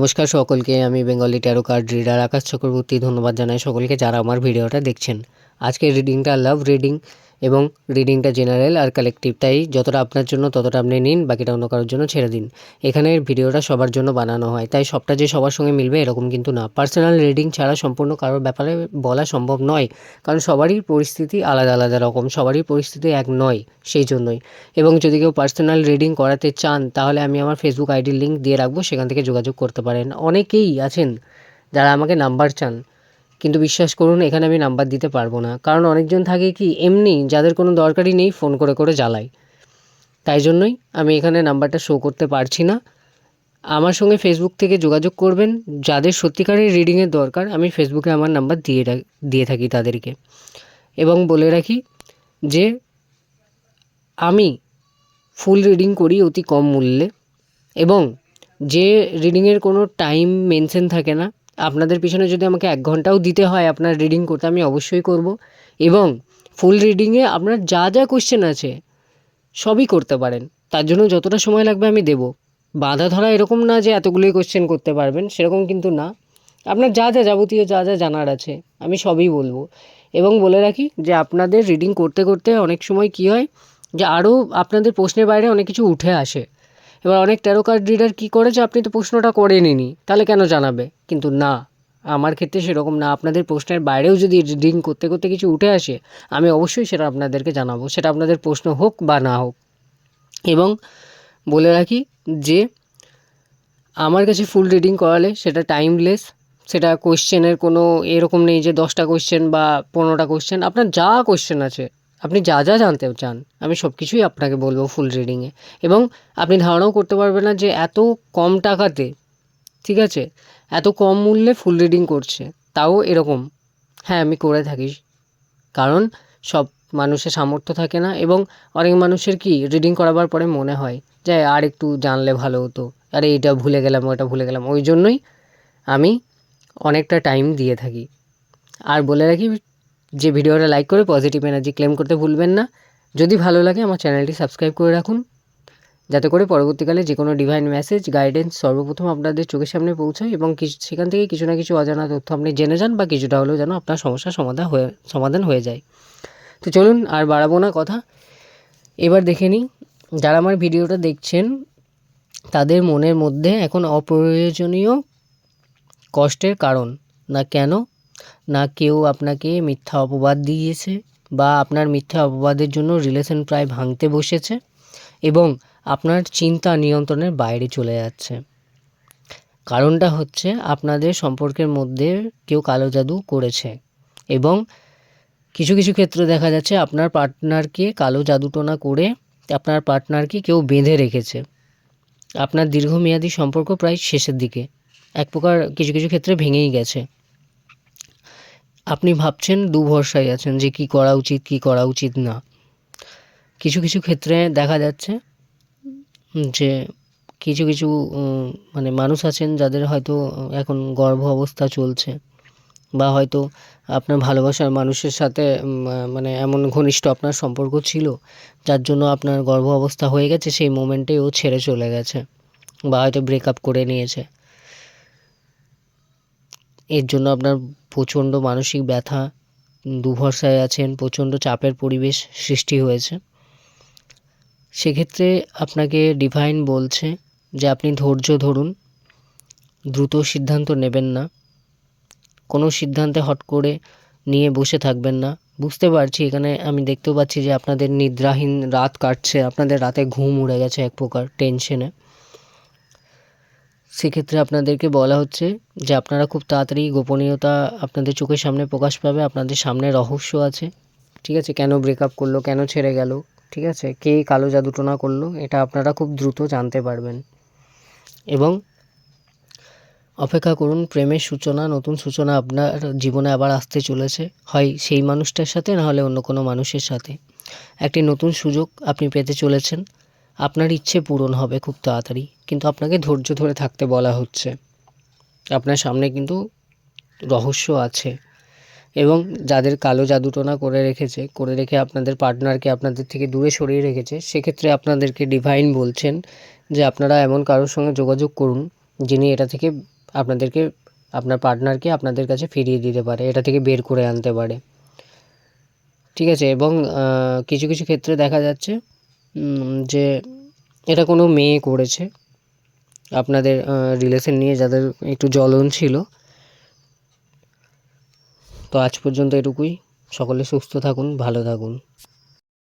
নমস্কার সকলকে, আমি Bengali tarot card reader Akash Chakraborty. ধন্যবাদ জানাই সকলকে যারা আমার ভিডিওটা দেখছেন। আজকের রিডিংটা লাভ রিডিং এবং রিডিংটা জেনারেল আর কালেকটিভ তাই যতটা আপনার জন্য ততটা আপনি নিন, বাকিটা অন্য কারোর জন্য ছেড়ে দিন। এখানে ভিডিওটা সবার জন্য বানানো হয়, তাই সবটা যে সবার সঙ্গে মিলবে এরকম কিন্তু না। পার্সোনাল রিডিং ছাড়া সম্পূর্ণ কারোর ব্যাপারে বলা সম্ভব নয়, কারণ সবারই পরিস্থিতি আলাদা আলাদা রকম, সবারই পরিস্থিতি এক নয়, সেই জন্যই। এবং যদি কেউ পার্সোনাল রিডিং করাতে চান, তাহলে আমি আমার ফেসবুক আইডির লিঙ্ক দিয়ে রাখব, সেখান থেকে যোগাযোগ করতে পারেন। অনেকেই আছেন যারা আমাকে নাম্বার চান। কিন্তু বিশ্বাস করুন, এখানে আমি নাম্বার দিতে পারব না। কারণ অনেকজন থাকে কি, এমনি যাদের কোনো দরকারই নেই, ফোন করে করে জ্বালায়। তাই জন্যই আমি এখানে নাম্বারটা শো করতে পারছি না। আমার সঙ্গে ফেসবুক থেকে যোগাযোগ করবেন। যাদের সত্যিকারের রিডিংয়ের দরকার, আমি ফেসবুকে আমার নাম্বার দিয়ে দিয়ে থাকি তাদেরকে। এবং বলে রাখি যে, আমি ফুল রিডিং করি অতি কম মূল্যে। এবং যে রিডিংয়ের কোনো টাইম মেনশন থাকে না আপনাদের পিছনে যদি আমাকে এক ঘন্টাও দিতে হয় আপনার রিডিং করতে, আমি অবশ্যই করব। এবং ফুল রিডিংয়ে আপনার যা যা কোশ্চেন আছে, সবই করতে পারেন। তার জন্য যতটা সময় লাগবে আমি দেব। বাধা ধরা এরকম না যে এতগুলোই কোশ্চেন করতে পারবেন, সেরকম কিন্তু না। আপনার যা যা যাবতীয় যা যা জানার আছে, আমি সবই বলব। এবং বলে রাখি যে আপনাদের রিডিং করতে করতে অনেক সময় কী হয় যে আরও আপনাদের প্রশ্নের বাইরে অনেক কিছু উঠে আসে। এবার অনেক ট্যারো কার্ড রিডার কী করে যে আপনি তো প্রশ্নটা করেননি তাহলে কেন জানাবে? কিন্তু না, আমার ক্ষেত্রে সেরকম না। আপনাদের প্রশ্নের বাইরেও যদি রিডিং করতে করতে কিছু উঠে আসে, আমি অবশ্যই সেটা আপনাদেরকে জানাব। সেটা আপনাদের প্রশ্ন হোক বা না হোক। এবং বলে রাখি যে, আমার কাছে ফুল রিডিং করালে সেটা টাইমলেস সেটা কোশ্চেনের কোনো এরকম নেই যে দশটা কোশ্চেন বা পনেরোটা কোশ্চেন আপনার যা কোশ্চেন আছে আপনি যা যা জানতে চান, আমি সব কিছুই আপনাকে বলব ফুল রিডিংয়ে এবং আপনি ধারণাও করতে পারবেন না যে এত কম টাকাতে, ঠিক আছে? এত কম মূল্যে ফুল রিডিং করছে, তাও এরকম। হ্যাঁ আমি করে থাকি। কারণ সব মানুষের সামর্থ্য থাকে না এবং অনেক মানুষের কি রিডিং করাবার পরে মনে হয় যে, আর একটু জানলে ভালো হতো। আরে, এটা ভুলে গেলাম, ওটা ভুলে গেলাম। ওই জন্যই আমি অনেকটা টাইম দিয়ে থাকি। আর বলে রাখি যে ভিডিওটা লাইক করে পজিটিভ এনার্জি ক্লেম করতে ভুলবেন না। যদি ভালো লাগে, আমার চ্যানেলটি সাবস্ক্রাইব করে রাখুন। যাতে করে পরবর্তীকালে যে কোনো ডিভাইন মেসেজ গাইডেন্স সর্বপ্রথম আপনাদের চোখের সামনে পৌঁছায় এবং সেখান থেকে কিছু না কিছু অজানা তথ্য আপনি জেনে যান বা কিছুটা হলেও যেন আপনার সমস্যার সমাধান হয়ে সমাধান হয়ে যায়। তো চলুন আর বাড়াবো না কথা। এবার দেখে নিই, যারা আমার ভিডিওটা দেখছেন, তাদের মনের মধ্যে এখন অপ্রয়োজনীয় কষ্টের কারণ। না কেন? না কেউ আপনাকে মিথ্যা অপবাদ দিয়েছে বা আপনার মিথ্যা অপবাদের জন্য রিলেশন প্রায় ভাঙতে বসেছে এবং আপনার চিন্তা নিয়ন্ত্রণের বাইরে চলে যাচ্ছে। কারণটা হচ্ছে আপনাদের সম্পর্কের মধ্যে কেউ কালো জাদু করেছে এবং কিছু কিছু ক্ষেত্রে দেখা যাচ্ছে আপনার পার্টনারকে কালো জাদুটোনা করে আপনার পার্টনারকে কেউ বেঁধে রেখেছে। আপনার দীর্ঘমেয়াদী সম্পর্ক প্রায় শেষের দিকে। এক প্রকার কিছু কিছু ক্ষেত্রে ভেঙেই গেছে। আপনি ভাবছেন দু ভরসায় আছেন যে কি করা উচিত, কি করা উচিত না। কিছু কিছু ক্ষেত্রে দেখা যাচ্ছে যে কিছু কিছু মানে মানুষ আছেন যাদের হয়তো এখন গর্ভ অবস্থা চলছে বা হয়তো আপনার ভালোবাসার মানুষের সাথে মানে এমন ঘনিষ্ঠ আপনার সম্পর্ক ছিল যার জন্য আপনার গর্ভ অবস্থা হয়ে গেছে, সেই মোমেন্টে ও ছেড়ে চলে গেছে বা হয়তো ব্রেকআপ করে নিয়েছে। এর জন্য আপনার প্রচণ্ড মানসিক ব্যথা দুভরসায় আছেন, প্রচণ্ড চাপের পরিবেশ সৃষ্টি হয়েছে। সেক্ষেত্রে আপনাকে ডিভাইন বলছে যে আপনি ধৈর্য ধরুন, দ্রুত সিদ্ধান্ত নেবেন না। কোনো সিদ্ধান্তে হট করে নিয়ে বসে থাকবেন না। বুঝতে পারছি, এখানে আমি দেখতেও পাচ্ছি যে আপনাদের নিদ্রাহীন রাত কাটছে, আপনাদের রাতে ঘুম উড়ে গেছে এক প্রকার টেনশনে সেক্ষেত্রে আপনাদেরকে বলা হচ্ছে যে আপনারা খুব তাড়াতাড়ি গোপনীয়তা আপনাদের চোখের সামনে প্রকাশ পাবে, আপনাদের সামনে রহস্য আছে। ঠিক আছে, কেন ব্রেকআপ করল, কেন ছেড়ে গেল, ঠিক আছে, কে কালো জাদুটোনা করল, এটা আপনারা খুব দ্রুত জানতে পারবেন। এবং অপেক্ষা করুন, প্রেমের সূচনা, নতুন সূচনা আপনার জীবনে আবার আসতে চলেছে। হয় সেই মানুষটার সাথে, না হলে অন্য কোনো মানুষের সাথে। একটি নতুন সুযোগ আপনি পেতে চলেছেন। আপনার ইচ্ছে পূরণ হবে খুব তাড়াতাড়ি, কিন্তু আপনাকে ধৈর্য ধরে থাকতে বলা হচ্ছে। আপনার সামনে কিন্তু রহস্য আছে এবং যাদের কালো জাদুটোনা করে রেখেছে, করে রেখে আপনাদের পার্টনারকে আপনাদের থেকে দূরে সরিয়ে রেখেছে, সেক্ষেত্রে আপনাদেরকে ডিভাইন বলছেন যে আপনারা এমন কারোর সঙ্গে যোগাযোগ করুন যিনি এটা থেকে আপনাদেরকে, আপনার পার্টনারকে আপনাদের কাছে ফিরিয়ে দিতে পারে, এটা থেকে বের করে আনতে পারে। ঠিক আছে? এবং কিছু কিছু ক্ষেত্রে দেখা যাচ্ছে যে এটা কোনো মেয়ে করেছে। আপনাদের রিলেশন নিয়ে যাদের একটু জ্বলন ছিল। তো আজ পর্যন্ত এটুকুই। সকলে সুস্থ থাকুন, ভালো থাকুন।